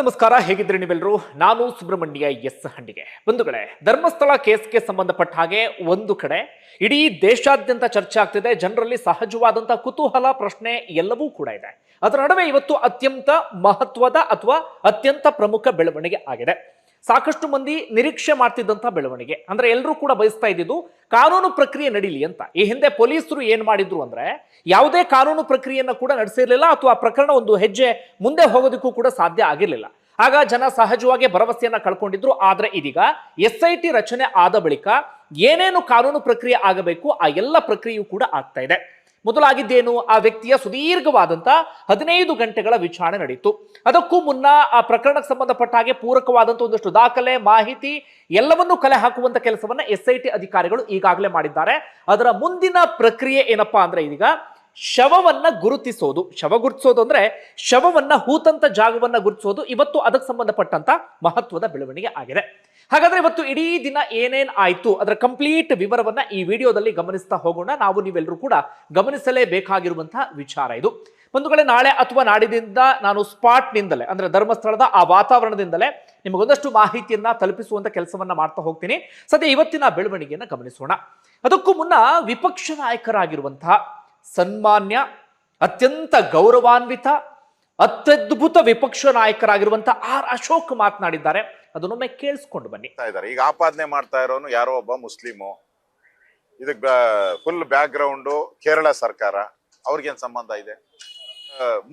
ನಮಸ್ಕಾರ. ಹೇಗಿದ್ರೆ ನೀವೆಲ್ಲರೂ? ನಾನು ಸುಬ್ರಹ್ಮಣ್ಯ ಎಸ್ ಹಂಡಿಗೆ ಬಂಧುಗಳೇ, ಧರ್ಮಸ್ಥಳ ಕೇಸ್ಗೆ ಸಂಬಂಧಪಟ್ಟ ಹಾಗೆ ಒಂದು ಕಡೆ ಇಡೀ ದೇಶಾದ್ಯಂತ ಚರ್ಚೆ ಆಗ್ತಿದೆ. ಜನರಲ್ಲಿ ಸಹಜವಾದಂತ ಕುತೂಹಲ, ಪ್ರಶ್ನೆ ಎಲ್ಲವೂ ಕೂಡ ಇದೆ. ಅದರ ನಡುವೆ ಇವತ್ತು ಅತ್ಯಂತ ಮಹತ್ವದ ಅಥವಾ ಅತ್ಯಂತ ಪ್ರಮುಖ ಬೆಳವಣಿಗೆ ಆಗಿದೆ. ಸಾಕಷ್ಟು ಮಂದಿ ನಿರೀಕ್ಷೆ ಮಾಡ್ತಿದ್ದಂಥ ಬೆಳವಣಿಗೆ. ಅಂದ್ರೆ ಎಲ್ಲರೂ ಕೂಡ ಬಯಸ್ತಾ ಇದ್ದಿದ್ದು, ಕಾನೂನು ಪ್ರಕ್ರಿಯೆ ನಡೀಲಿ ಅಂತ. ಈ ಹಿಂದೆ ಪೊಲೀಸರು ಏನು ಮಾಡಿದ್ರು ಅಂದ್ರೆ, ಯಾವುದೇ ಕಾನೂನು ಪ್ರಕ್ರಿಯೆಯನ್ನು ಕೂಡ ನಡೆಸಿರ್ಲಿಲ್ಲ, ಅಥವಾ ಆ ಪ್ರಕರಣ ಒಂದು ಹೆಜ್ಜೆ ಮುಂದೆ ಹೋಗೋದಕ್ಕೂ ಕೂಡ ಸಾಧ್ಯ ಆಗಿರಲಿಲ್ಲ. ಆಗ ಜನ ಸಹಜವಾಗಿ ಭರವಸೆಯನ್ನ ಕಳ್ಕೊಂಡಿದ್ರು. ಆದರೆ ಇದೀಗ ಎಸ್ ರಚನೆ ಆದ ಬಳಿಕ ಏನೇನು ಕಾನೂನು ಪ್ರಕ್ರಿಯೆ ಆಗಬೇಕು, ಆ ಎಲ್ಲ ಪ್ರಕ್ರಿಯೆಯೂ ಕೂಡ ಆಗ್ತಾ ಇದೆ. ಮೊದಲಾಗಿದ್ದೇನು? ಆ ವ್ಯಕ್ತಿಯ ಸುದೀರ್ಘವಾದಂಥ ಹದಿನೈದು ಗಂಟೆಗಳ ವಿಚಾರಣೆ ನಡೆಯಿತು ಅದಕ್ಕೂ ಮುನ್ನ ಆ ಪ್ರಕರಣಕ್ಕೆ ಸಂಬಂಧಪಟ್ಟ ಹಾಗೆ ಪೂರಕವಾದಂಥ ಒಂದಷ್ಟು ದಾಖಲೆ, ಮಾಹಿತಿ ಎಲ್ಲವನ್ನೂ ಕಲೆ ಹಾಕುವಂತ ಕೆಲಸವನ್ನ ಎಸ್ ಐ ಟಿ ಅಧಿಕಾರಿಗಳು ಈಗಾಗಲೇ ಮಾಡಿದ್ದಾರೆ. ಅದರ ಮುಂದಿನ ಪ್ರಕ್ರಿಯೆ ಏನಪ್ಪಾ ಅಂದ್ರೆ ಇದೀಗ ಶವವನ್ನ ಗುರುತಿಸೋದು. ಶವ ಗುರುತಿಸೋದು ಅಂದ್ರೆ ಶವವನ್ನ ಹೂತಂತ ಜಾಗವನ್ನ ಗುರುತಿಸೋದು. ಇವತ್ತು ಅದಕ್ಕೆ ಸಂಬಂಧಪಟ್ಟಂತ ಮಹತ್ವದ ಬೆಳವಣಿಗೆ ಆಗಿದೆ. ಹಾಗಾದ್ರೆ ಇವತ್ತು ಇಡೀ ದಿನ ಏನೇನ್ ಆಯ್ತು, ಅದರ ಕಂಪ್ಲೀಟ್ ವಿವರವನ್ನ ಈ ವಿಡಿಯೋದಲ್ಲಿ ಗಮನಿಸ್ತಾ ಹೋಗೋಣ. ನಾವು ನೀವೆಲ್ಲರೂ ಕೂಡ ಗಮನಿಸಲೇಬೇಕಾಗಿರುವಂತಹ ವಿಚಾರ ಇದು. ಬಂಧುಗಳೇ ನಾಳೆ ಅಥವಾ ನಾಡಿದಿಂದ ನಾನು ಸ್ಪಾಟ್ ನಿಂದಲೇ, ಅಂದ್ರೆ ಧರ್ಮಸ್ಥಳದ ಆ ವಾತಾವರಣದಿಂದಲೇ ನಿಮಗೊಂದಷ್ಟು ಮಾಹಿತಿಯನ್ನ ತಲುಪಿಸುವಂತ ಕೆಲಸವನ್ನ ಮಾಡ್ತಾ ಹೋಗ್ತೀನಿ. ಸದ್ಯ ಇವತ್ತಿನ ಬೆಳವಣಿಗೆಯನ್ನ ಗಮನಿಸೋಣ. ಅದಕ್ಕೂ ಮುನ್ನ ವಿಪಕ್ಷ ನಾಯಕರಾಗಿರುವಂತಹ ಸನ್ಮಾನ್ಯ, ಅತ್ಯಂತ ಗೌರವಾನ್ವಿತ, ಅತ್ಯದ್ಭುತ ವಿಪಕ್ಷ ನಾಯಕರಾಗಿರುವಂತಹ ಆರ್ ಅಶೋಕ್ ಮಾತನಾಡಿದ್ದಾರೆ. ಅದನ್ನೊಮ್ಮೆ ಕೇಳಿಸ್ಕೊಂಡು ಬನ್ನಿ. ಇದ್ದಾರೆ. ಈಗ ಆಪಾದನೆ ಮಾಡ್ತಾ ಇರೋನು ಯಾರೋ ಒಬ್ಬ ಮುಸ್ಲಿಮು. ಇದಕ್ ಫುಲ್ ಬ್ಯಾಕ್ ಗ್ರೌಂಡು ಕೇರಳ ಸರ್ಕಾರ. ಅವ್ರಿಗೇನ್ ಸಂಬಂಧ ಇದೆ?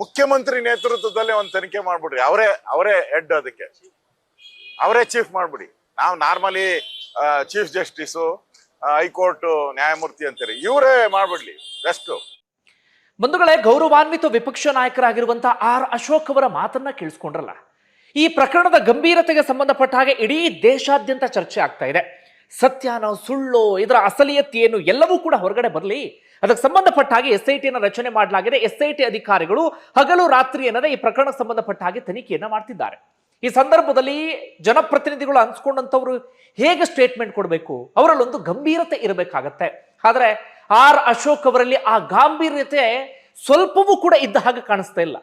ಮುಖ್ಯಮಂತ್ರಿ ನೇತೃತ್ವದಲ್ಲೇ ಒಂದು ತನಿಖೆ ಮಾಡ್ಬಿಡ್ರಿ. ಅವರೇ ಅವರೇ ಹೆಡ್ ಅದಕ್ಕೆ. ಅವರೇ ಚೀಫ್ ಮಾಡ್ಬಿಡಿ. ನಾವು ನಾರ್ಮಲಿ ಚೀಫ್ ಜಸ್ಟಿಸು ಹೈಕೋರ್ಟ್ ನ್ಯಾಯಮೂರ್ತಿ ಅಂತೀರಿ. ಇವರೇ ಮಾಡ್ಬಿಡ್ಲಿ. ಬೆಸ್ಟು ಬಂಧುಗಳೇ ಗೌರವಾನ್ವಿತ ವಿಪಕ್ಷ ನಾಯಕರಾಗಿರುವಂತಹ ಆರ್ ಅಶೋಕ್ ಅವರ ಮಾತನ್ನ ಕೇಳಿಸ್ಕೊಂಡ್ರಲ್ಲ. ಈ ಪ್ರಕರಣದ ಗಂಭೀರತೆಗೆ ಸಂಬಂಧಪಟ್ಟ ಹಾಗೆ ಇಡೀ ದೇಶಾದ್ಯಂತ ಚರ್ಚೆ ಆಗ್ತಾ ಇದೆ. ಸತ್ಯನೋ ಸುಳ್ಳು, ಇದರ ಅಸಲಿಯತ್ ಏನು ಎಲ್ಲವೂ ಕೂಡ ಹೊರಗಡೆ ಬರಲಿ. ಅದಕ್ಕೆ ಸಂಬಂಧಪಟ್ಟ ಹಾಗೆ ಎಸ್ ಐ ಟಿಯನ್ನು ರಚನೆ ಮಾಡಲಾಗಿದೆ. ಎಸ್ ಐ ಟಿ ಅಧಿಕಾರಿಗಳು ಹಗಲು ರಾತ್ರಿ ಏನದೆ ಈ ಪ್ರಕರಣಕ್ಕೆ ಸಂಬಂಧಪಟ್ಟ ಹಾಗೆ ತನಿಖೆಯನ್ನು ಮಾಡ್ತಿದ್ದಾರೆ. ಈ ಸಂದರ್ಭದಲ್ಲಿ ಜನಪ್ರತಿನಿಧಿಗಳು ಅನ್ಸ್ಕೊಂಡಂಥವ್ರು ಹೇಗೆ ಸ್ಟೇಟ್ಮೆಂಟ್ ಕೊಡಬೇಕು? ಅವರಲ್ಲೊಂದು ಗಂಭೀರತೆ ಇರಬೇಕಾಗತ್ತೆ. ಆದರೆ ಆರ್ ಅಶೋಕ್ ಅವರಲ್ಲಿ ಆ ಗಾಂಭೀರ್ಯತೆ ಸ್ವಲ್ಪವೂ ಕೂಡ ಇದ್ದ ಹಾಗೆ ಕಾಣಿಸ್ತಾ ಇಲ್ಲ.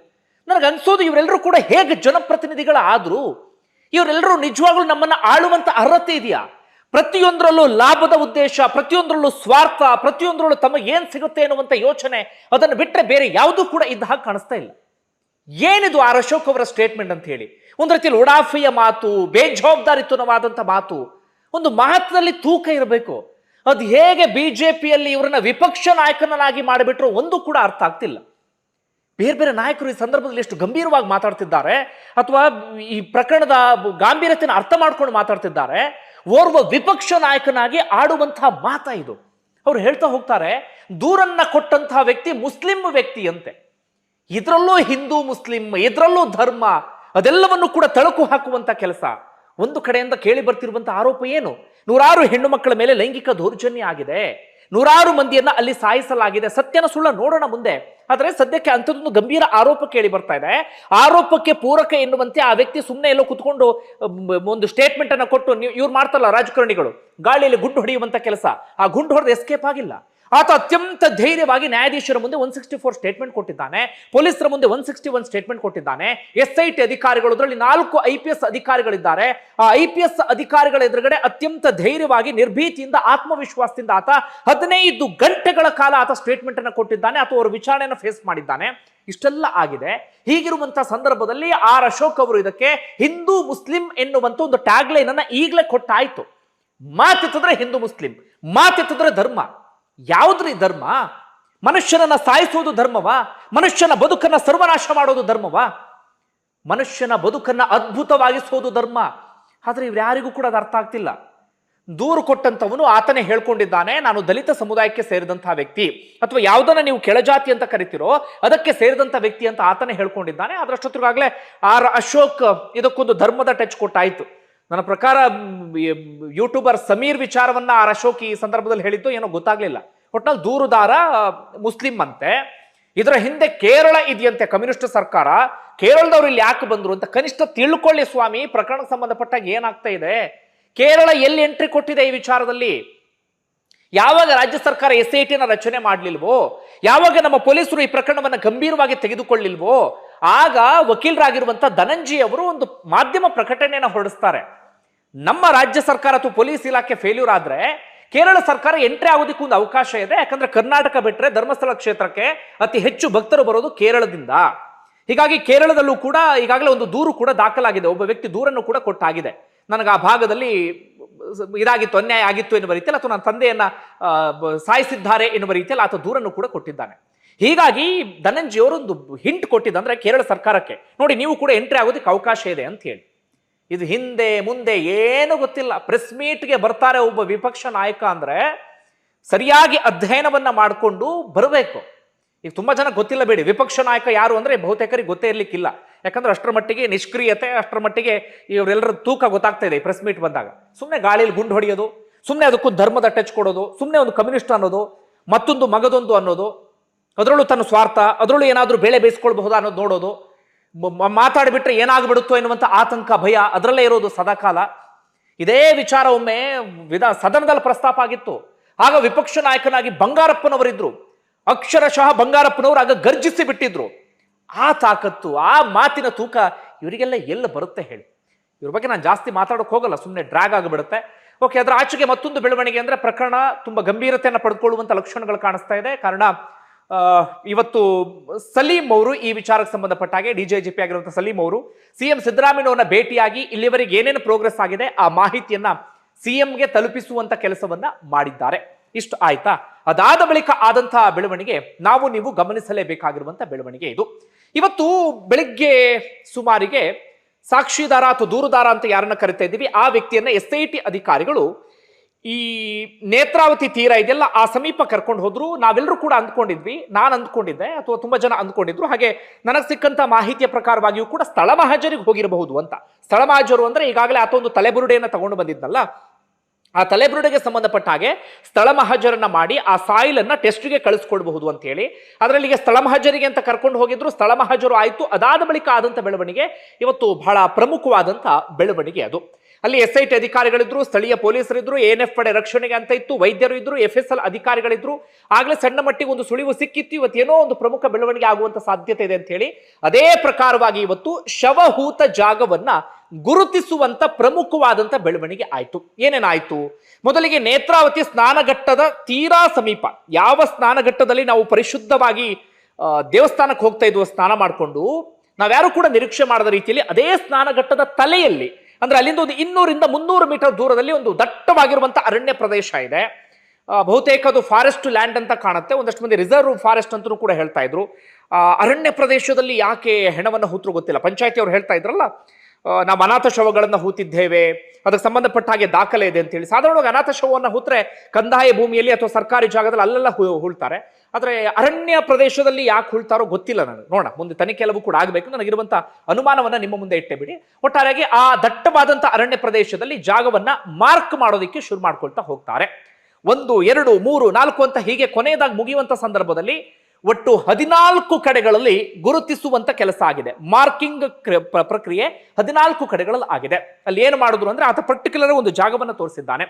ನನಗೆ ಅನ್ಸೋದು ಇವರೆಲ್ಲರೂ ಕೂಡ ಹೇಗೆ ಜನಪ್ರತಿನಿಧಿಗಳಾದರೂ, ಇವರೆಲ್ಲರೂ ನಿಜವಾಗ್ಲೂ ನಮ್ಮನ್ನ ಆಳುವಂತ ಅರ್ಹತೆ ಇದೆಯಾ? ಪ್ರತಿಯೊಂದರಲ್ಲೂ ಲಾಭದ ಉದ್ದೇಶ, ಪ್ರತಿಯೊಂದರಲ್ಲೂ ಸ್ವಾರ್ಥ, ಪ್ರತಿಯೊಂದರಲ್ಲೂ ತಮಗೆ ಏನ್ ಸಿಗುತ್ತೆ ಅನ್ನುವಂಥ ಯೋಚನೆ, ಅದನ್ನು ಬಿಟ್ಟರೆ ಬೇರೆ ಯಾವುದೂ ಕೂಡ ಇದ್ದ ಹಾಗೆ ಕಾಣಿಸ್ತಾ ಇಲ್ಲ. ಏನಿದು ಆರ್ ಅಶೋಕ್ ಅವರ ಸ್ಟೇಟ್ಮೆಂಟ್ ಅಂತ ಹೇಳಿ? ಒಂದು ರೀತಿಯಲ್ಲಿ ಉಡಾಫಿಯ ಮಾತು ಬೇಜವಾಬ್ದಾರಿತನವಾದಂಥ ಮಾತು, ಒಂದು ಮಾತಿನಲ್ಲಿ ತೂಕ ಇರಬೇಕು. ಅದು ಹೇಗೆ ಬಿಜೆಪಿಯಲ್ಲಿ ಇವರನ್ನ ವಿಪಕ್ಷ ನಾಯಕನನ್ನಾಗಿ ಮಾಡಿಬಿಟ್ರು ಒಂದು ಕೂಡ ಅರ್ಥ ಆಗ್ತಿಲ್ಲ. ಬೇರೆ ಬೇರೆ ನಾಯಕರು ಈ ಸಂದರ್ಭದಲ್ಲಿ ಎಷ್ಟು ಗಂಭೀರವಾಗಿ ಮಾತಾಡ್ತಿದ್ದಾರೆ ಅಥವಾ ಈ ಪ್ರಕರಣದ ಗಾಂಭೀರ್ಯತೆಯನ್ನು ಅರ್ಥ ಮಾಡ್ಕೊಂಡು ಮಾತಾಡ್ತಿದ್ದಾರೆ, ಓರ್ವ ವಿಪಕ್ಷ ನಾಯಕನಾಗಿ ಆಡುವಂತಹ ಮಾತ ಇದು. ಅವ್ರು ಹೇಳ್ತಾ ಹೋಗ್ತಾರೆ, ದೂರನ್ನ ಕೊಟ್ಟಂತಹ ವ್ಯಕ್ತಿ ಮುಸ್ಲಿಂ ವ್ಯಕ್ತಿಯಂತೆ. ಇದರಲ್ಲೂ ಹಿಂದೂ ಮುಸ್ಲಿಂ, ಇದರಲ್ಲೂ ಧರ್ಮ, ಅದೆಲ್ಲವನ್ನು ಕೂಡ ತಳಕು ಹಾಕುವಂತ ಕೆಲಸ. ಒಂದು ಕಡೆಯಿಂದ ಕೇಳಿ ಬರ್ತಿರುವಂತಹ ಆರೋಪ ಏನು? ನೂರಾರು ಹೆಣ್ಣು ಮಕ್ಕಳ ಮೇಲೆ ಲೈಂಗಿಕ ದೌರ್ಜನ್ಯ ಆಗಿದೆ. ನೂರಾರು ಮಂದಿಯನ್ನ ಅಲ್ಲಿ ಸಾಯಿಸಲಾಗಿದೆ. ಸತ್ಯನ ಸುಳ್ಳ ನೋಡೋಣ ಮುಂದೆ. ಆದರೆ ಸದ್ಯಕ್ಕೆ ಅಂಥದ್ದೊಂದು ಗಂಭೀರ ಆರೋಪ ಕೇಳಿ ಬರ್ತಾ ಇದೆ. ಆರೋಪಕ್ಕೆ ಪೂರಕ ಎನ್ನುವಂತೆ ಆ ವ್ಯಕ್ತಿ ಸುಮ್ಮನೆ ಎಲ್ಲೋ ಕುತ್ಕೊಂಡು ಒಂದು ಸ್ಟೇಟ್ಮೆಂಟ್ ಅನ್ನು ಕೊಟ್ಟು ನೀವು, ಇವ್ರು ಮಾಡ್ತಾರಲ್ಲ ರಾಜಕಾರಣಿಗಳು. ಗಾಳಿಯಲ್ಲಿ ಗುಂಡು ಹೊಡೆಯುವಂತ ಕೆಲಸ. ಆ ಗುಂಡು ಹೊಡೆದು ಎಸ್ಕೇಪ್ ಆಗಿಲ್ಲ. ಆತ ಅತ್ಯಂತ ಧೈರ್ಯವಾಗಿ ನ್ಯಾಯಾಧೀಶರ ಮುಂದೆ ಒನ್ ಸಿಕ್ಸ್ಟಿ ಫೋರ್ ಸ್ಟೇಟ್ಮೆಂಟ್ ಕೊಟ್ಟಿದ್ದಾನೆ. ಪೊಲೀಸರ ಮುಂದೆ ಒನ್ ಸಿಕ್ಸ್ಟಿ ಒನ್ ಸ್ಟೇಟ್ಮೆಂಟ್ ಕೊಟ್ಟಿದ್ದಾನೆ. ಎಸ್ ಐ ಟಿ ಅಧಿಕಾರಿಗಳು ಅದರಲ್ಲಿ ನಾಲ್ಕು ಐ ಪಿ ಎಸ್ ಅಧಿಕಾರಿಗಳಿದ್ದಾರೆ. ಆ ಐ ಪಿ ಎಸ್ ಅಧಿಕಾರಿಗಳ ಎದುರುಗಡೆ ಅತ್ಯಂತ ಧೈರ್ಯವಾಗಿ, ನಿರ್ಭೀತಿಯಿಂದ, ಆತ್ಮವಿಶ್ವಾಸದಿಂದ ಆತ ಹದಿನೈದು ಗಂಟೆಗಳ ಕಾಲ ಆತ ಸ್ಟೇಟ್ಮೆಂಟ್ ಅನ್ನು ಕೊಟ್ಟಿದ್ದಾನೆ. ಅಥವಾ ಅವರು ವಿಚಾರಣೆಯನ್ನು ಫೇಸ್ ಮಾಡಿದ್ದಾನೆ. ಇಷ್ಟೆಲ್ಲ ಆಗಿದೆ. ಹೀಗಿರುವಂತಹ ಸಂದರ್ಭದಲ್ಲಿ ಆರ್ ಅಶೋಕ್ ಅವರು ಇದಕ್ಕೆ ಹಿಂದೂ ಮುಸ್ಲಿಂ ಎನ್ನುವಂತ ಒಂದು ಟ್ಯಾಗ್ಲೈನ್ ಅನ್ನ ಈಗಲೇ ಕೊಟ್ಟಾಯ್ತು. ಮಾತೆತ್ತಿದ್ರೆ ಹಿಂದೂ ಮುಸ್ಲಿಂ, ಮಾತೆತ್ತಿದ್ರೆ ಧರ್ಮ. ಯಾವುದ್ರಿ ಧರ್ಮ? ಮನುಷ್ಯನನ್ನ ಸಾಯಿಸುವುದು ಧರ್ಮವಾ? ಮನುಷ್ಯನ ಬದುಕನ್ನ ಸರ್ವನಾಶ ಮಾಡೋದು ಧರ್ಮವಾ? ಮನುಷ್ಯನ ಬದುಕನ್ನ ಅದ್ಭುತವಾಗಿಸುವುದು ಧರ್ಮ. ಆದರೆ ಇವ್ರ್ಯಾರಿಗೂ ಕೂಡ ಅದು ಅರ್ಥ ಆಗ್ತಿಲ್ಲ. ದೂರು ಕೊಟ್ಟಂಥವನು ಆತನೇ ಹೇಳ್ಕೊಂಡಿದ್ದಾನೆ, ನಾನು ದಲಿತ ಸಮುದಾಯಕ್ಕೆ ಸೇರಿದಂತಹ ವ್ಯಕ್ತಿ. ಅಥವಾ ಯಾವುದನ್ನ ನೀವು ಕೆಳಜಾತಿ ಅಂತ ಕರಿತೀರೋ, ಅದಕ್ಕೆ ಸೇರಿದಂಥ ವ್ಯಕ್ತಿ ಅಂತ ಆತನೇ ಹೇಳ್ಕೊಂಡಿದ್ದಾನೆ. ಅದರಷ್ಟೊತ್ತಿಗಾಗಲೇ ಆರ್ ಅಶೋಕ್ ಇದಕ್ಕೊಂದು ಧರ್ಮದ ಟಚ್ ಕೊಟ್ಟಾಯ್ತು. ನನ್ನ ಪ್ರಕಾರ ಯೂಟ್ಯೂಬರ್ ಸಮೀರ್ ವಿಚಾರವನ್ನ ಆರ್ ಅಶೋಕ್ ಈ ಸಂದರ್ಭದಲ್ಲಿ ಹೇಳಿದ್ದು ಏನೋ ಗೊತ್ತಾಗ್ಲಿಲ್ಲ. ಒಟ್ನಲ್ಲಿ ದೂರುದಾರ, ಮುಸ್ಲಿಂ ಅಂತೆ. ಇದರ ಹಿಂದೆ ಕೇರಳ ಇದೆಯಂತೆ ಕಮ್ಯುನಿಸ್ಟ್ ಸರ್ಕಾರ. ಕೇರಳದವ್ರು ಇಲ್ಲಿ ಯಾಕೆ ಬಂದ್ರು ಅಂತ ಕನಿಷ್ಠ ತಿಳ್ಕೊಳ್ಳಿ ಸ್ವಾಮಿ ಪ್ರಕರಣಕ್ಕೆ ಸಂಬಂಧಪಟ್ಟಾಗ ಏನಾಗ್ತಾ ಇದೆ? ಕೇರಳ ಎಲ್ಲಿ ಎಂಟ್ರಿ ಕೊಟ್ಟಿದೆ ಈ ವಿಚಾರದಲ್ಲಿ? ಯಾವಾಗ ರಾಜ್ಯ ಸರ್ಕಾರ ಎಸ್ ಐ ಟಿನ ರಚನೆ ಮಾಡಲಿಲ್ವೋ? ಯಾವಾಗ ನಮ್ಮ ಪೊಲೀಸರು ಈ ಪ್ರಕರಣವನ್ನು ಗಂಭೀರವಾಗಿ ತೆಗೆದುಕೊಳ್ಳಿಲ್ವೋ? ಆಗ ವಕೀಲರಾಗಿರುವಂತ ಧನಂಜಿ ಅವರು ಒಂದು ಮಾಧ್ಯಮ ಪ್ರಕಟಣೆಯನ್ನು ಹೊರಡಿಸ್ತಾರೆ. ನಮ್ಮ ರಾಜ್ಯ ಸರ್ಕಾರ ಅಥವಾ ಪೊಲೀಸ್ ಇಲಾಖೆ ಫೇಲ್ಯೂರ್ ಆದ್ರೆ ಕೇರಳ ಸರ್ಕಾರ ಎಂಟ್ರಿ ಆಗೋದಕ್ಕೆ ಒಂದು ಅವಕಾಶ ಇದೆ. ಯಾಕಂದ್ರೆ ಕರ್ನಾಟಕ ಬಿಟ್ಟರೆ ಧರ್ಮಸ್ಥಳ ಕ್ಷೇತ್ರಕ್ಕೆ ಅತಿ ಹೆಚ್ಚು ಭಕ್ತರು ಬರೋದು ಕೇರಳದಿಂದ. ಹೀಗಾಗಿ ಕೇರಳದಲ್ಲೂ ಕೂಡ ಈಗಾಗಲೇ ಒಂದು ದೂರು ಕೂಡ ದಾಖಲಾಗಿದೆ. ಒಬ್ಬ ವ್ಯಕ್ತಿ ದೂರನ್ನು ಕೂಡ ಕೊಟ್ಟಾಗಿದೆ. ನನಗೆ ಆ ಭಾಗದಲ್ಲಿ ಇದಾಗಿತ್ತು, ಅನ್ಯಾಯ ಆಗಿತ್ತು ಎನ್ನುವ ರೀತಿಯಲ್ಲಿ ಅಥವಾ ನನ್ನ ತಂದೆಯನ್ನ ಸಾಯಿಸಿದ್ದಾರೆ ಎನ್ನುವ ರೀತಿಯಲ್ಲಿ ಆತ ದೂರನ್ನು ಕೂಡ ಕೊಟ್ಟಿದ್ದಾನೆ. ಹೀಗಾಗಿ ಧನಂಜಿಯವರು ಒಂದು ಹಿಂಟ್ ಕೊಟ್ಟಿದ್ದಂದ್ರೆ ಕೇರಳ ಸರ್ಕಾರಕ್ಕೆ. ನೋಡಿ, ನೀವು ಕೂಡ ಎಂಟ್ರಿ ಆಗೋದಕ್ಕೆ ಅವಕಾಶ ಇದೆ ಅಂತ ಹೇಳಿ. ಇದು ಹಿಂದೆ ಮುಂದೆ ಏನು ಗೊತ್ತಿಲ್ಲ. ಪ್ರೆಸ್ ಮೀಟ್ಗೆ ಬರ್ತಾರೆ ಒಬ್ಬ ವಿಪಕ್ಷ ನಾಯಕ ಅಂದರೆ ಸರಿಯಾಗಿ ಅಧ್ಯಯನವನ್ನ ಮಾಡಿಕೊಂಡು ಬರಬೇಕು. ಈಗ ತುಂಬ ಜನ ಗೊತ್ತಿಲ್ಲ ಬೇಡಿ. ವಿಪಕ್ಷ ನಾಯಕ ಯಾರು ಅಂದರೆ ಬಹುತೇಕರಿಗೆ ಗೊತ್ತೇ ಇರಲಿಕ್ಕಿಲ್ಲ. ಯಾಕಂದ್ರೆ ಅಷ್ಟರ ಮಟ್ಟಿಗೆ ನಿಷ್ಕ್ರಿಯತೆ, ಅಷ್ಟರ ಮಟ್ಟಿಗೆ ಇವರೆಲ್ಲರ ತೂಕ ಗೊತ್ತಾಗ್ತಾ ಇದೆ ಪ್ರೆಸ್ ಮೀಟ್ ಬಂದಾಗ. ಸುಮ್ಮನೆ ಗಾಳಿಯಲ್ಲಿ ಗುಂಡು ಹೊಡೆಯೋದು ಸುಮ್ಮನೆ ಅದಕ್ಕೂ ಧರ್ಮದ ಟಚ್ ಕೊಡೋದು ಸುಮ್ಮನೆ ಒಂದು ಕಮ್ಯುನಿಸ್ಟ್ ಅನ್ನೋದು, ಮತ್ತೊಂದು ಮಗದೊಂದು ಅನ್ನೋದು, ಅದರಲ್ಲೂ ತನ್ನ ಸ್ವಾರ್ಥ, ಅದರಲ್ಲೂ ಏನಾದರೂ ಬೇಳೆ ಬೇಯಿಸ್ಕೊಳ್ಬಹುದಾ ಅನ್ನೋದು ನೋಡೋದು. ಮಾತಾಡಿಬಿಟ್ರೆ ಏನಾಗ್ಬಿಡುತ್ತೋ ಎನ್ನುವಂಥ ಆತಂಕ, ಭಯ ಅದರಲ್ಲೇ ಇರೋದು ಸದಾಕಾಲ. ಇದೇ ವಿಚಾರ ಒಮ್ಮೆ ವಿಧ ಸದನದಲ್ಲಿ ಪ್ರಸ್ತಾಪ ಆಗಿತ್ತು. ಆಗ ವಿಪಕ್ಷ ನಾಯಕನಾಗಿ ಬಂಗಾರಪ್ಪನವರಿದ್ರು. ಅಕ್ಷರಶಃ ಬಂಗಾರಪ್ಪನವರು ಆಗ ಗರ್ಜಿಸಿ ಬಿಟ್ಟಿದ್ರು. ಆ ತಾಕತ್ತು, ಆ ಮಾತಿನ ತೂಕ ಇವರಿಗೆಲ್ಲ ಎಲ್ಲ ಬರುತ್ತೆ ಹೇಳಿ. ಇವ್ರ ಬಗ್ಗೆ ನಾನು ಜಾಸ್ತಿ ಮಾತಾಡೋಕೆ ಹೋಗಲ್ಲ ಸುಮ್ಮನೆ ಡ್ರ್ಯಾಗ್ ಆಗಿಬಿಡುತ್ತೆ. ಓಕೆ, ಅದರ ಆಚೆಗೆ ಮತ್ತೊಂದು ಬೆಳವಣಿಗೆ ಅಂದರೆ ಪ್ರಕರಣ ತುಂಬ ಗಂಭೀರತೆಯನ್ನು ಪಡೆದುಕೊಳ್ಳುವಂಥ ಲಕ್ಷಣಗಳು ಕಾಣಿಸ್ತಾ ಇದೆ. ಕಾರಣ ಇವತ್ತು ಸಲೀಂ ಅವರು ಈ ವಿಚಾರಕ್ಕೆ ಸಂಬಂಧಪಟ್ಟ ಹಾಗೆ ಪಿ ಆಗಿರುವಂತಹ ಸಲೀಂ ಅವರು ಸಿಎಂ ಸಿದ್ದರಾಮಯ್ಯನವರನ್ನ ಭೇಟಿಯಾಗಿ ಇಲ್ಲಿವರೆಗೆ ಏನೇನು ಪ್ರೋಗ್ರೆಸ್ ಆಗಿದೆ ಆ ಮಾಹಿತಿಯನ್ನ ಸಿಎಂಗೆ ತಲುಪಿಸುವಂತ ಕೆಲಸವನ್ನ ಮಾಡಿದ್ದಾರೆ. ಇಷ್ಟು ಆಯ್ತಾ? ಅದಾದ ಬಳಿಕ ಆದಂತಹ ಬೆಳವಣಿಗೆ ನಾವು ನೀವು ಗಮನಿಸಲೇಬೇಕಾಗಿರುವಂತಹ ಬೆಳವಣಿಗೆ ಇದು. ಇವತ್ತು ಬೆಳಿಗ್ಗೆ ಸುಮಾರಿಗೆ ಸಾಕ್ಷಿದಾರ ಅಥವಾ ದೂರುದಾರ ಅಂತ ಯಾರನ್ನ ಕರಿತಾ ಇದ್ದೀವಿ, ಆ ವ್ಯಕ್ತಿಯನ್ನ ಎಸ್ ಐ ಟಿ ಅಧಿಕಾರಿಗಳು ಈ ನೇತ್ರಾವತಿ ತೀರ ಇದೆಲ್ಲ ಆ ಸಮೀಪ ಕರ್ಕೊಂಡು ಹೋದ್ರು. ನಾವೆಲ್ಲರೂ ಕೂಡ ಅಂದ್ಕೊಂಡಿದ್ವಿ. ನಾನು ಅಂದ್ಕೊಂಡಿದ್ದೆ ಅಥವಾ ತುಂಬಾ ಜನ ಅಂದ್ಕೊಂಡಿದ್ರು. ಹಾಗೆ ನನಗೆ ಸಿಕ್ಕಂತ ಮಾಹಿತಿಯ ಪ್ರಕಾರವಾಗಿಯೂ ಕೂಡ ಸ್ಥಳ ಮಹಾಜರಿಗೆ ಹೋಗಿರಬಹುದು ಅಂತ. ಸ್ಥಳ ಮಹಾಜರು ಅಂದ್ರೆ ಈಗಾಗಲೇ ಆತ ಒಂದು ತಲೆಬುರುಡೆಯನ್ನ ತಗೊಂಡು ಬಂದಿದ್ನಲ್ಲ. ಆ ತಲೆಬುರುಡೆಗೆ ಸಂಬಂಧಪಟ್ಟ ಹಾಗೆ ಸ್ಥಳ ಮಹಾಜರನ್ನ ಮಾಡಿ ಆ ಸಾಯಿಲ್ ಅನ್ನ ಟೆಸ್ಟ್ಗೆ ಕಳಿಸ್ಕೊಡ್ಬಹುದು ಅಂತ ಹೇಳಿ. ಅದರಲ್ಲಿ ಈಗ ಸ್ಥಳ ಮಹಾಜರಿಗೆ ಅಂತ ಕರ್ಕೊಂಡು ಹೋಗಿದ್ರು. ಸ್ಥಳ ಮಹಾಜರು ಆಯಿತು. ಅದಾದ ಬಳಿಕ ಆದಂತ ಬೆಳವಣಿಗೆ ಇವತ್ತು ಬಹಳ ಪ್ರಮುಖವಾದಂತ ಬೆಳವಣಿಗೆ ಅದು. ಅಲ್ಲಿ ಎಸ್ ಐ ಟಿ ಅಧಿಕಾರಿಗಳಿದ್ರು, ಸ್ಥಳೀಯ ಪೊಲೀಸರಿದ್ರು ಎನ್ ಎಫ್ ಪಡೆ ರಕ್ಷಣೆಗೆ ಅಂತ ಇತ್ತು, ವೈದ್ಯರು ಇದ್ರು, ಎಫ್ ಎಸ್ ಎಲ್ ಅಧಿಕಾರಿಗಳಿದ್ರು. ಆಗಲೇ ಸಣ್ಣ ಮಟ್ಟಿಗೆ ಒಂದು ಸುಳಿವು ಸಿಕ್ಕಿತ್ತು, ಇವತ್ತು ಏನೋ ಒಂದು ಪ್ರಮುಖ ಬೆಳವಣಿಗೆ ಆಗುವಂತ ಸಾಧ್ಯತೆ ಇದೆ ಅಂತ ಹೇಳಿ, ಅದೇ ಪ್ರಕಾರವಾಗಿ ಇವತ್ತು ಶವಹೂತ ಜಾಗವನ್ನ ಗುರುತಿಸುವಂತ ಪ್ರಮುಖವಾದಂತ ಬೆಳವಣಿಗೆ ಆಯ್ತು. ಏನೇನಾಯ್ತು? ಮೊದಲಿಗೆ ನೇತ್ರಾವತಿ ಸ್ನಾನಘಟ್ಟದ ತೀರಾ ಸಮೀಪ, ಯಾವ ಸ್ನಾನಘಟ್ಟದಲ್ಲಿ ನಾವು ಪರಿಶುದ್ಧವಾಗಿ ದೇವಸ್ಥಾನಕ್ಕೆ ಹೋಗ್ತಾ ಇದ್ವು, ಸ್ನಾನ ಮಾಡಿಕೊಂಡು, ನಾವ್ಯಾರು ಕೂಡ ನಿರೀಕ್ಷೆ ಮಾಡದ ರೀತಿಯಲ್ಲಿ ಅದೇ ಸ್ನಾನಘಟ್ಟದ ತಲೆಯಲ್ಲಿ ಅಂದ್ರೆ ಅಲ್ಲಿಂದ ಒಂದು ಇನ್ನೂರಿಂದ ಮುನ್ನೂರು ಮೀಟರ್ ದೂರದಲ್ಲಿ ಒಂದು ದಟ್ಟವಾಗಿರುವಂಥ ಅರಣ್ಯ ಪ್ರದೇಶ ಇದೆ. ಬಹುತೇಕ ಅದು ಫಾರೆಸ್ಟ್ ಲ್ಯಾಂಡ್ ಅಂತ ಕಾಣುತ್ತೆ. ಒಂದಷ್ಟು ಮಂದಿ ರಿಸರ್ವ್ ಫಾರೆಸ್ಟ್ ಅಂತಲೂ ಕೂಡ ಹೇಳ್ತಾ ಇದ್ರು. ಅರಣ್ಯ ಪ್ರದೇಶದಲ್ಲಿ ಯಾಕೆ ಹೆಣವನ್ನು ಹೂತರು ಗೊತ್ತಿಲ್ಲ. ಪಂಚಾಯತಿ ಅವ್ರು ಹೇಳ್ತಾ ಇದ್ರಲ್ಲ ನಾವು ಅನಾಥ ಶವಗಳನ್ನು ಹೂತಿದ್ದೇವೆ, ಅದಕ್ಕೆ ಸಂಬಂಧಪಟ್ಟ ಹಾಗೆ ದಾಖಲೆ ಇದೆ ಅಂತೇಳಿ. ಸಾಧಾರಣವಾಗಿ ಅನಾಥ ಶವವನ್ನು ಹೂತ್ರೆ ಕಂದಾಯ ಭೂಮಿಯಲ್ಲಿ ಅಥವಾ ಸರ್ಕಾರಿ ಜಾಗದಲ್ಲಿ ಅಲ್ಲೆಲ್ಲ ಹೂಳ್ತಾರೆ. ಆದರೆ ಅರಣ್ಯ ಪ್ರದೇಶದಲ್ಲಿ ಯಾಕೆ ಉಳ್ತಾರೋ ಗೊತ್ತಿಲ್ಲ ನನಗೆ. ನೋಡೋಣ, ಮುಂದೆ ತನಿಖೆ ಎಲ್ಲವೂ ಕೂಡ ಆಗಬೇಕು. ನನಗಿರುವಂಥ ಅನುಮಾನವನ್ನು ನಿಮ್ಮ ಮುಂದೆ ಇಟ್ಟೆ ಬಿಡಿ. ಒಟ್ಟಾರೆಯಾಗಿ ಆ ದಟ್ಟವಾದಂಥ ಅರಣ್ಯ ಪ್ರದೇಶದಲ್ಲಿ ಜಾಗವನ್ನ ಮಾರ್ಕ್ ಮಾಡೋದಕ್ಕೆ ಶುರು ಮಾಡ್ಕೊಳ್ತಾ ಹೋಗ್ತಾರೆ. ಒಂದು, ಎರಡು, ಮೂರು, ನಾಲ್ಕು ಅಂತ ಹೀಗೆ ಕೊನೆಯದಾಗಿ ಮುಗಿಯುವಂಥ ಸಂದರ್ಭದಲ್ಲಿ ಒಟ್ಟು ಹದಿನಾಲ್ಕು ಕಡೆಗಳಲ್ಲಿ ಗುರುತಿಸುವಂತ ಕೆಲಸ ಆಗಿದೆ. ಮಾರ್ಕಿಂಗ್ ಪ್ರಕ್ರಿಯೆ ಹದಿನಾಲ್ಕು ಕಡೆಗಳಲ್ಲಿ ಆಗಿದೆ. ಅಲ್ಲಿ ಏನು ಮಾಡಿದ್ರು ಅಂದ್ರೆ ಆತ ಪರ್ಟಿಕ್ಯುಲರ್ ಒಂದು ಜಾಗವನ್ನು ತೋರಿಸಿದ್ದಾನೆ.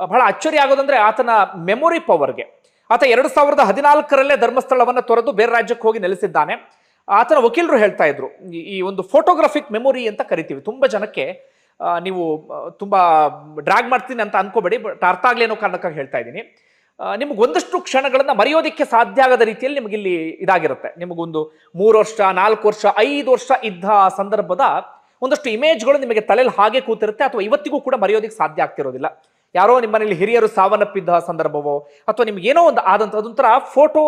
ಬಹಳ ಅಚ್ಚರಿ ಆಗೋದಂದ್ರೆ ಆತನ ಮೆಮೊರಿ ಪವರ್ಗೆ ಆತ ಎರಡು ಸಾವಿರದ ಹದಿನಾಲ್ಕರಲ್ಲೇ ಧರ್ಮಸ್ಥಳವನ್ನು ತೊರೆದು ಬೇರೆ ರಾಜ್ಯಕ್ಕೆ ಹೋಗಿ ನೆಲೆಸಿದ್ದಾನೆ. ಆತನ ವಕೀಲರು ಹೇಳ್ತಾ ಇದ್ರು, ಈ- ಒಂದು ಫೋಟೋಗ್ರಾಫಿಕ್ ಮೆಮೊರಿ ಅಂತ ಕರಿತೀವಿ. ತುಂಬ ಜನಕ್ಕೆ ನೀವು ತುಂಬಾ ಡ್ರ್ಯಾಗ್ ಮಾಡ್ತೀನಿ ಅಂತ ಅನ್ಕೋಬೇಡಿ, ಬಟ್ ಅರ್ಥ ಆಗ್ಲಿ ಅನ್ನೋ ಕಾರಣಕ್ಕಾಗಿ ಹೇಳ್ತಾ ಇದ್ದೀನಿ. ನಿಮ್ಗೆ ಒಂದಷ್ಟು ಕ್ಷಣಗಳನ್ನು ಮರೆಯೋದಕ್ಕೆ ಸಾಧ್ಯ ಆಗದ ರೀತಿಯಲ್ಲಿ ನಿಮಗೆ ಇಲ್ಲಿ ಇದಾಗಿರುತ್ತೆ. ನಿಮಗೊಂದು ಮೂರು ವರ್ಷ, ನಾಲ್ಕು ವರ್ಷ, ಐದು ವರ್ಷ ಇದ್ದ ಸಂದರ್ಭದ ಒಂದಷ್ಟು ಇಮೇಜ್ಗಳು ನಿಮಗೆ ತಲೆಯಲ್ಲಿ ಹಾಗೆ ಕೂತಿರುತ್ತೆ, ಅಥವಾ ಇವತ್ತಿಗೂ ಕೂಡ ಮರೆಯೋದಕ್ಕೆ ಸಾಧ್ಯ ಆಗ್ತಿರೋದಿಲ್ಲ. ಯಾರೋ ನಿಮ್ಮನೇಲಿ ಹಿರಿಯರು ಸಾವನ್ನಪ್ಪಿದ್ದ ಸಂದರ್ಭವೋ, ಅಥವಾ ನಿಮ್ಗೆ ಏನೋ ಒಂದು ಆದಂಥ ಅದೊಂಥರ ಫೋಟೋ,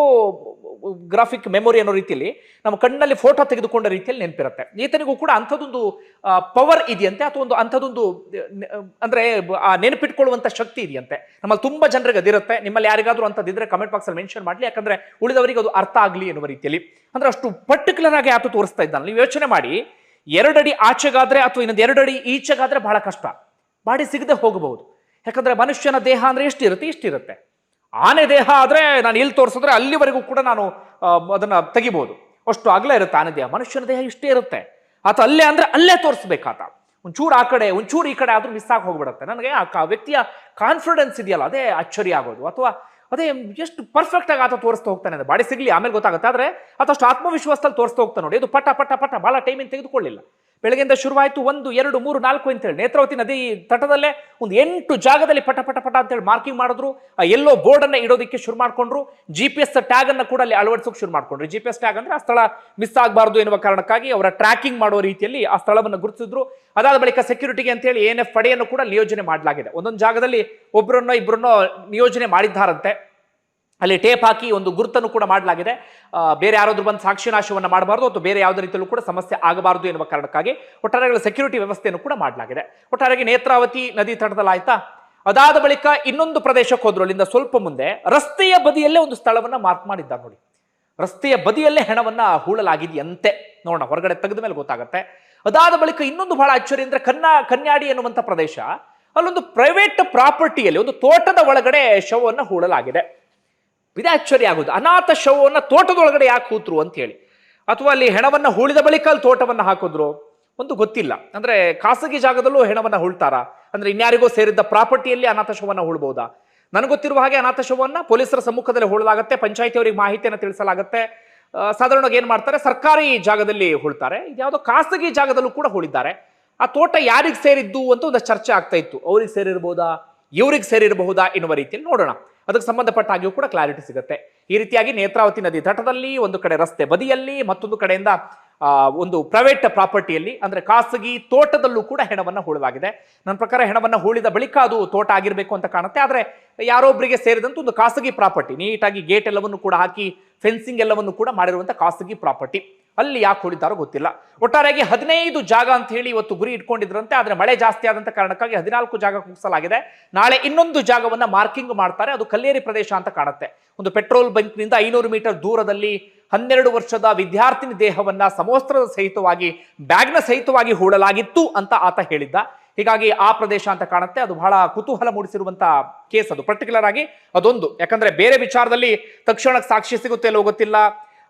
ಗ್ರಾಫಿಕ್ ಮೆಮೊರಿ ಅನ್ನೋ ರೀತಿಯಲ್ಲಿ ನಮ್ಮ ಕಣ್ಣಲ್ಲಿ ಫೋಟೋ ತೆಗೆದುಕೊಂಡ ರೀತಿಯಲ್ಲಿ ನೆನಪಿರುತ್ತೆ. ಈತನಿಗೂ ಕೂಡ ಅಂಥದ್ದೊಂದು ಪವರ್ ಇದೆಯಂತೆ, ಅಥವಾ ಒಂದು ಅಂಥದ್ದೊಂದು, ಅಂದರೆ, ಆ ನೆನಪಿಟ್ಕೊಳ್ಳುವಂಥ ಶಕ್ತಿ ಇದೆಯಂತೆ. ನಮ್ಮಲ್ಲಿ ತುಂಬಾ ಜನರಿಗೆ ಅದಿರುತ್ತೆ. ನಿಮ್ಮಲ್ಲಿ ಯಾರಿಗಾದರೂ ಅಂಥದ್ದಿದ್ರೆ ಕಮೆಂಟ್ ಬಾಕ್ಸಲ್ಲಿ ಮೆನ್ಷನ್ ಮಾಡಲಿ. ಯಾಕಂದ್ರೆ ಉಳಿದವರಿಗೆ ಅದು ಅರ್ಥ ಆಗಲಿ ಎನ್ನುವ ರೀತಿಯಲ್ಲಿ. ಅಂದ್ರೆ ಅಷ್ಟು ಪರ್ಟಿಕ್ಯುಲರ್ ಆಗಿ ಆತ ತೋರಿಸ್ತಾ ಇದ್ದಾನೆ. ನೀವು ಯೋಚನೆ ಮಾಡಿ, ಎರಡಡಿ ಆಚೆಗಾದ್ರೆ ಅಥವಾ ಇನ್ನೊಂದು ಎರಡಡಿ ಈಚೆಗಾದ್ರೆ ಬಹಳ ಕಷ್ಟ. ಬಾಡಿ ಸಿಗದೆ ಹೋಗಬಹುದು. ಯಾಕಂದ್ರೆ ಮನುಷ್ಯನ ದೇಹ ಅಂದ್ರೆ ಎಷ್ಟಿರುತ್ತೆ? ಇಷ್ಟಿರುತ್ತೆ. ಆನೆ ದೇಹ ಆದ್ರೆ ನಾನು ಇಲ್ಲಿ ತೋರಿಸಿದ್ರೆ ಅಲ್ಲಿವರೆಗೂ ಕೂಡ ನಾನು ಅದನ್ನು ತೆಗಿಬಹುದು ಅಷ್ಟು ಅಗಲ ಇರುತ್ತೆ ಆನೆ ದೇಹ. ಮನುಷ್ಯನ ದೇಹ ಇಷ್ಟೇ ಇರುತ್ತೆ. ಆತ ಅಲ್ಲೇ ಅಂದ್ರೆ ಅಲ್ಲೇ ತೋರಿಸ್ಬೇಕಾತ. ಒಂಚೂರು ಆ ಕಡೆ, ಒಂಚೂರು ಈ ಕಡೆ ಆದ್ರೂ ಮಿಸ್ ಆಗಿ ಹೋಗ್ಬಿಡುತ್ತೆ ನನಗೆ ಆ ವ್ಯಕ್ತಿಯ ಕಾನ್ಫಿಡೆನ್ಸ್ ಇದೆಯಲ್ಲ, ಅದೇ ಅಚ್ಚರಿ ಆಗೋದು. ಅಥವಾ ಅದೇ ಎಷ್ಟು ಪರ್ಫೆಕ್ಟ್ ಆಗಿ ಆತ ತೋರಿಸ್ತಾ ಹೋಗ್ತಾನೆ ಅಂದ್ರೆ ಬಾಡಿ ಸಿಗ್ಲಿ, ಆಮೇಲೆ ಗೊತ್ತಾಗುತ್ತೆ. ಆದರೆ ಆತಷ್ಟು ಆತ್ಮವಿಶ್ವಾಸದಲ್ಲಿ ತೋರಿಸ್ತಾ ಹೋಗ್ತಾನೆ ನೋಡಿ. ಅದು ಪಟ ಪಟ ಪಟ ಬಹಳ ಟೈಮಿಂಗ್ ತೆಗೆದುಕೊಳ್ಳಿಲ್ಲ. ಬೆಳಗ್ಗೆಯಿಂದ ಶುರುವಾಯಿತು ಒಂದು, ಎರಡು, ಮೂರು, ನಾಲ್ಕು ಅಂತೇಳಿ. ನೇತ್ರಾವತಿ ನದಿ ತಟದಲ್ಲೇ ಒಂದು ಎಂಟು ಜಾಗದಲ್ಲಿ ಪಟ ಪಟ ಪಟ ಅಂತೇಳಿ ಮಾರ್ಕಿಂಗ್ ಮಾಡಿದ್ರು. ಆ ಎಲ್ಲೋ ಬೋರ್ಡನ್ನು ಇಡೋದಕ್ಕೆ ಶುರು ಮಾಡಿಕೊಂಡ್ರು. ಜಿ ಪಿ ಎಸ್ ಟ್ಯಾಗ್ ಅನ್ನ ಕೂಡ ಅಲ್ಲಿ ಅಳವಡಿಸೋಕೆ ಶುರು ಮಾಡ್ಕೊಂಡ್ರು. ಜಿ ಪಿ ಎಸ್ ಟ್ಯಾಗ್ ಅಂದ್ರೆ ಆ ಸ್ಥಳ ಮಿಸ್ ಆಗಬಾರ್ದು ಎನ್ನುವ ಕಾರಣಕ್ಕಾಗಿ ಅವರ ಟ್ರ್ಯಾಕಿಂಗ್ ಮಾಡುವ ರೀತಿಯಲ್ಲಿ ಆ ಸ್ಥಳವನ್ನು ಗುರುತಿಸಿದ್ರು. ಅದಾದ ಬಳಿಕ ಸೆಕ್ಯೂರಿಟಿಗೆ ಅಂತೇಳಿ ಎನ್ ಎಫ್ ಪಡೆಯನ್ನು ಕೂಡ ನಿಯೋಜನೆ ಮಾಡಲಾಗಿದೆ. ಒಂದೊಂದು ಜಾಗದಲ್ಲಿ ಒಬ್ಬರನ್ನೋ ಇಬ್ಬರನ್ನೋ ನಿಯೋಜನೆ ಮಾಡಿದ್ದಾರಂತೆ. ಅಲ್ಲಿ ಟೇಪ್ ಹಾಕಿ ಒಂದು ಗುರುತನ್ನು ಕೂಡ ಮಾಡಲಾಗಿದೆ. ಬೇರೆ ಯಾರಾದರೂ ಬಂದು ಸಾಕ್ಷಿನಾಶವನ್ನು ಮಾಡಬಾರ್ದು ಅಥವಾ ಬೇರೆ ಯಾವುದೇ ರೀತಿಯಲ್ಲೂ ಕೂಡ ಸಮಸ್ಯೆ ಆಗಬಾರದು ಎನ್ನುವ ಕಾರಣಕ್ಕಾಗಿ ಒಟ್ಟಾರೆಗಳ ಸೆಕ್ಯೂರಿಟಿ ವ್ಯವಸ್ಥೆಯನ್ನು ಕೂಡ ಮಾಡಲಾಗಿದೆ. ಒಟ್ಟಾರೆಗೆ ನೇತ್ರಾವತಿ ನದಿ ತಟದಲ್ಲಿ ಆಯ್ತಾ? ಅದಾದ ಬಳಿಕ ಇನ್ನೊಂದು ಪ್ರದೇಶಕ್ಕೆ ಹೋದ್ರು. ಅಲ್ಲಿಂದ ಸ್ವಲ್ಪ ಮುಂದೆ ರಸ್ತೆಯ ಬದಿಯಲ್ಲೇ ಒಂದು ಸ್ಥಳವನ್ನು ಮಾರ್ಕ್ ಮಾಡಿದ್ದಾರೆ ನೋಡಿ. ರಸ್ತೆಯ ಬದಿಯಲ್ಲೇ ಹೆಣವನ್ನು ಹೂಳಲಾಗಿದೆಯಂತೆ. ನೋಡೋಣ, ಹೊರಗಡೆ ತೆಗೆದ ಮೇಲೆ ಗೊತ್ತಾಗುತ್ತೆ. ಅದಾದ ಬಳಿಕ ಇನ್ನೊಂದು ಬಹಳ ಅಚ್ಚರಿ ಅಂದರೆ ಕನ್ನ, ಕನ್ಯಾಡಿ ಎನ್ನುವಂಥ ಪ್ರದೇಶ ಅಲ್ಲೊಂದು ಪ್ರೈವೇಟ್ ಪ್ರಾಪರ್ಟಿಯಲ್ಲಿ ಒಂದು ತೋಟದ ಒಳಗಡೆ ಶವವನ್ನು ಹೂಳಲಾಗಿದೆ. ಇದೇ ಆಶ್ಚರ್ಯ ಆಗೋದು ಅನಾಥ ಶವವನ್ನು ತೋಟದೊಳಗಡೆ ಯಾಕೆ ಕೂತ್ರು ಅಂತ ಹೇಳಿ ಅಥವಾ ಅಲ್ಲಿ ಹೆಣವನ್ನು ಹೂಳಿದ ಬಳಿಕ ಅಲ್ಲಿ ತೋಟವನ್ನು ಹಾಕಿದ್ರು? ಒಂದು ಗೊತ್ತಿಲ್ಲ. ಅಂದ್ರೆ ಖಾಸಗಿ ಜಾಗದಲ್ಲೂ ಹೆಣವನ್ನು ಹೂಳ್ತಾರ? ಅಂದ್ರೆ ಇನ್ಯಾರಿಗೋ ಸೇರಿದ್ದ ಪ್ರಾಪರ್ಟಿಯಲ್ಲಿ ಅನಾಥ ಶವವನ್ನು ಹೂಳ್ಬೋದಾ? ನನಗೆ ಗೊತ್ತಿರುವ ಹಾಗೆ ಅನಾಥ ಶವವನ್ನು ಪೊಲೀಸರ ಸಮ್ಮುಖದಲ್ಲಿ ಹೂಳಲಾಗುತ್ತೆ ಪಂಚಾಯತಿ ಅವರಿಗೆ ಮಾಹಿತಿಯನ್ನು ತಿಳಿಸಲಾಗುತ್ತೆ. ಸಾಧಾರಣವಾಗಿ ಏನು ಮಾಡ್ತಾರೆ? ಸರ್ಕಾರಿ ಜಾಗದಲ್ಲಿ ಹೂಳ್ತಾರೆ. ಇದ್ಯಾವುದೋ ಖಾಸಗಿ ಜಾಗದಲ್ಲೂ ಕೂಡ ಹೂಳಿದ್ದಾರೆ. ಆ ತೋಟ ಯಾರಿಗೆ ಸೇರಿದ್ದು ಅಂತ ಒಂದು ಚರ್ಚೆ ಆಗ್ತಾ ಇತ್ತು. ಅವ್ರಿಗೆ ಸೇರಿರ್ಬೋದಾ? ಇವ್ರಿಗೆ ಸೇರಿರಬಹುದಾ ಎನ್ನುವ ರೀತಿಯಲ್ಲಿ ನೋಡೋಣ. ಅದಕ್ಕೆ ಸಂಬಂಧಪಟ್ಟ ಹಾಗೆಯೂ ಕೂಡ ಕ್ಲಾರಿಟಿ ಸಿಗುತ್ತೆ. ಈ ರೀತಿಯಾಗಿ ನೇತ್ರಾವತಿ ನದಿ ತಟದಲ್ಲಿ ಒಂದು ಕಡೆ ರಸ್ತೆ ಬದಿಯಲ್ಲಿ ಮತ್ತೊಂದು ಕಡೆಯಿಂದ ಒಂದು ಪ್ರೈವೇಟ್ ಪ್ರಾಪರ್ಟಿಯಲ್ಲಿ ಅಂದ್ರೆ ಖಾಸಗಿ ತೋಟದಲ್ಲೂ ಕೂಡ ಹೆಣವನ್ನು ಹೂಳಲಾಗಿದೆ. ನನ್ನ ಪ್ರಕಾರ ಹೆಣವನ್ನು ಹೂಳಿದ ಬಳಿಕ ಅದು ತೋಟ ಆಗಿರಬೇಕು ಅಂತ ಕಾಣುತ್ತೆ. ಆದ್ರೆ ಯಾರೊಬ್ಬರಿಗೆ ಸೇರಿದಂತ ಒಂದು ಖಾಸಗಿ ಪ್ರಾಪರ್ಟಿ ನೀಟಾಗಿ ಗೇಟ್ ಎಲ್ಲವನ್ನು ಕೂಡ ಹಾಕಿ ಫೆನ್ಸಿಂಗ್ ಎಲ್ಲವನ್ನು ಕೂಡ ಮಾಡಿರುವಂಥ ಖಾಸಗಿ ಪ್ರಾಪರ್ಟಿ ಅಲ್ಲಿ ಯಾಕೆ ಹೊಡಿತಾರೋ ಗೊತ್ತಿಲ್ಲ. ಒಟ್ಟಾರೆಯಾಗಿ ಹದಿನೈದು ಜಾಗ ಅಂತ ಹೇಳಿ ಇವತ್ತು ಗುರಿ ಇಟ್ಕೊಂಡಿದ್ರಂತೆ, ಆದರೆ ಮಳೆ ಜಾಸ್ತಿ ಆದಂಥ ಕಾರಣಕ್ಕಾಗಿ ಹದಿನಾಲ್ಕು ಜಾಗ ಕುಗ್ಸಲಾಗಿದೆ. ನಾಳೆ ಇನ್ನೊಂದು ಜಾಗವನ್ನು ಮಾರ್ಕಿಂಗ್ ಮಾಡ್ತಾರೆ, ಅದು ಕಲ್ಲೇರಿ ಪ್ರದೇಶ ಅಂತ ಕಾಣುತ್ತೆ. ಒಂದು ಪೆಟ್ರೋಲ್ ಬಂಕ್ನಿಂದ ಐನೂರು ಮೀಟರ್ ದೂರದಲ್ಲಿ ಹನ್ನೆರಡು ವರ್ಷದ ವಿದ್ಯಾರ್ಥಿನಿ ದೇಹವನ್ನ ಸಮವಸ್ತ್ರದ ಸಹಿತವಾಗಿ, ಬ್ಯಾಗ್ನ ಸಹಿತವಾಗಿ ಹೂಡಲಾಗಿತ್ತು ಅಂತ ಆತ ಹೇಳಿದ್ದ. ಹೀಗಾಗಿ ಆ ಪ್ರದೇಶ ಅಂತ ಕಾಣುತ್ತೆ. ಅದು ಬಹಳ ಕುತೂಹಲ ಮೂಡಿಸಿರುವಂತಹ ಕೇಸ್ ಅದು. ಪರ್ಟಿಕ್ಯುಲರ್ ಆಗಿ ಅದೊಂದು. ಯಾಕಂದ್ರೆ ಬೇರೆ ವಿಚಾರದಲ್ಲಿ ತಕ್ಷಣಕ್ಕೆ ಸಾಕ್ಷಿ ಸಿಗುತ್ತೆ ಅಲ್ಲೋ ಗೊತ್ತಿಲ್ಲ.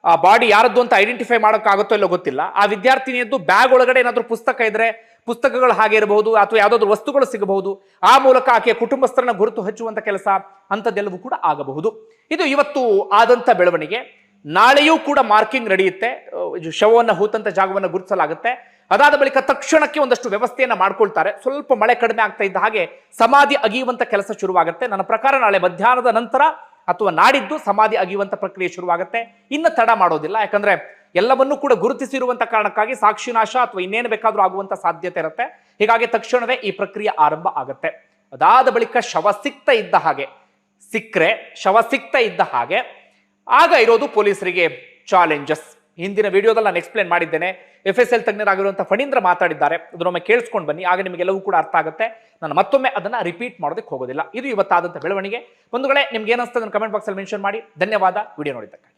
ಆ ಬಾಡಿ ಯಾರದ್ದು ಅಂತ ಐಡೆಂಟಿಫೈ ಮಾಡೋಕ್ಕಾಗುತ್ತೋ ಇಲ್ಲೋ ಗೊತ್ತಿಲ್ಲ. ಆ ವಿದ್ಯಾರ್ಥಿನಿಯದ್ದು ಬ್ಯಾಗ್ ಒಳಗಡೆ ಏನಾದರೂ ಪುಸ್ತಕ ಇದ್ರೆ ಪುಸ್ತಕಗಳು ಹಾಗೆ ಇರಬಹುದು, ಅಥವಾ ಯಾವುದಾದ್ರೂ ವಸ್ತುಗಳು ಸಿಗಬಹುದು, ಆ ಮೂಲಕ ಆಕೆಯ ಕುಟುಂಬಸ್ಥರನ್ನ ಗುರುತು ಹಚ್ಚುವಂಥ ಕೆಲಸ ಅಂಥದ್ದೆಲ್ಲವೂ ಕೂಡ ಆಗಬಹುದು. ಇದು ಇವತ್ತು ಆದಂಥ ಬೆಳವಣಿಗೆ. ನಾಳೆಯೂ ಕೂಡ ಮಾರ್ಕಿಂಗ್ ನಡೆಯುತ್ತೆ. ಶವವನ್ನು ಹೂತಂತ ಜಾಗವನ್ನು ಗುರುತಿಸಲಾಗುತ್ತೆ. ಅದಾದ ಬಳಿಕ ತಕ್ಷಣಕ್ಕೆ ಒಂದಷ್ಟು ವ್ಯವಸ್ಥೆಯನ್ನು ಮಾಡ್ಕೊಳ್ತಾರೆ. ಸ್ವಲ್ಪ ಮಳೆ ಕಡಿಮೆ ಆಗ್ತಾ ಇದ್ದ ಹಾಗೆ ಸಮಾಧಿ ಅಗಿಯುವಂಥ ಕೆಲಸ ಶುರುವಾಗುತ್ತೆ. ನನ್ನ ಪ್ರಕಾರ ನಾಳೆ ಮಧ್ಯಾಹ್ನದ ನಂತರ ಅಥವಾ ನಾಡಿದ್ದು ಸಮಾಧಿ ಅಗಿಯುವಂಥ ಪ್ರಕ್ರಿಯೆ ಶುರುವಾಗುತ್ತೆ. ಇನ್ನು ತಡ ಮಾಡೋದಿಲ್ಲ. ಯಾಕಂದ್ರೆ ಎಲ್ಲವನ್ನೂ ಕೂಡ ಗುರುತಿಸಿರುವಂತ ಕಾರಣಕ್ಕಾಗಿ ಸಾಕ್ಷಿನಾಶ ಅಥವಾ ಇನ್ನೇನು ಬೇಕಾದರೂ ಆಗುವಂತ ಸಾಧ್ಯತೆ ಇರುತ್ತೆ. ಹೀಗಾಗಿ ತಕ್ಷಣವೇ ಈ ಪ್ರಕ್ರಿಯೆ ಆರಂಭ ಆಗುತ್ತೆ. ಅದಾದ ಬಳಿಕ ಶವ ಸಿಗ್ತಾ ಇದ್ದ ಹಾಗೆ, ಸಿಕ್ಕರೆ ಶವ ಸಿಗ್ತಾ ಇದ್ದ ಹಾಗೆ, ಆಗ ಇರೋದು ಪೊಲೀಸರಿಗೆ ಚಾಲೆಂಜಸ್ ಹಿಂದಿನ ವಿಡಿಯೋದಲ್ಲಿ ನಾನು ಎಕ್ಸ್ಪ್ಲೇನ್ ಮಾಡಿದ್ದೇನೆ. ಎಫ್ ಎಸ್ ಎಲ್ ತಜ್ಞರಾಗಿರುವಂಥ ಫಣೀಂದ್ರ ಮಾತಾಡಿದ್ದಾರೆ. ಅದನ್ನೊಮ್ಮೆ ಕೇಳಿಸ್ಕೊಂಡು ಬನ್ನಿ. ಆಗ ನಿಮಗೆಲ್ಲವೂ ಕೂಡ ಅರ್ಥ ಆಗುತ್ತೆ. ನಾನು ಮತ್ತೊಮ್ಮೆ ಅದನ್ನ ರಿಪೀಟ್ ಮಾಡೋದಕ್ಕೆ ಹೋಗೋದಿಲ್ಲ. ಇದು ಇವತ್ತಾದಂಥ ಬೆಳವಣಿಗೆ. ಒಂದು ವೇಳೆ ನಿಮ್ಗೆ ಏನಿಸ್ತದೆ ಕಮೆಂಟ್ ಬಾಕ್ಸಲ್ಲಿ ಮೆನ್ಷನ್ ಮಾಡಿ. ಧನ್ಯವಾದ. ವಿಡಿಯೋ ನೋಡಿದ್ದಕ್ಕಾಗಿ.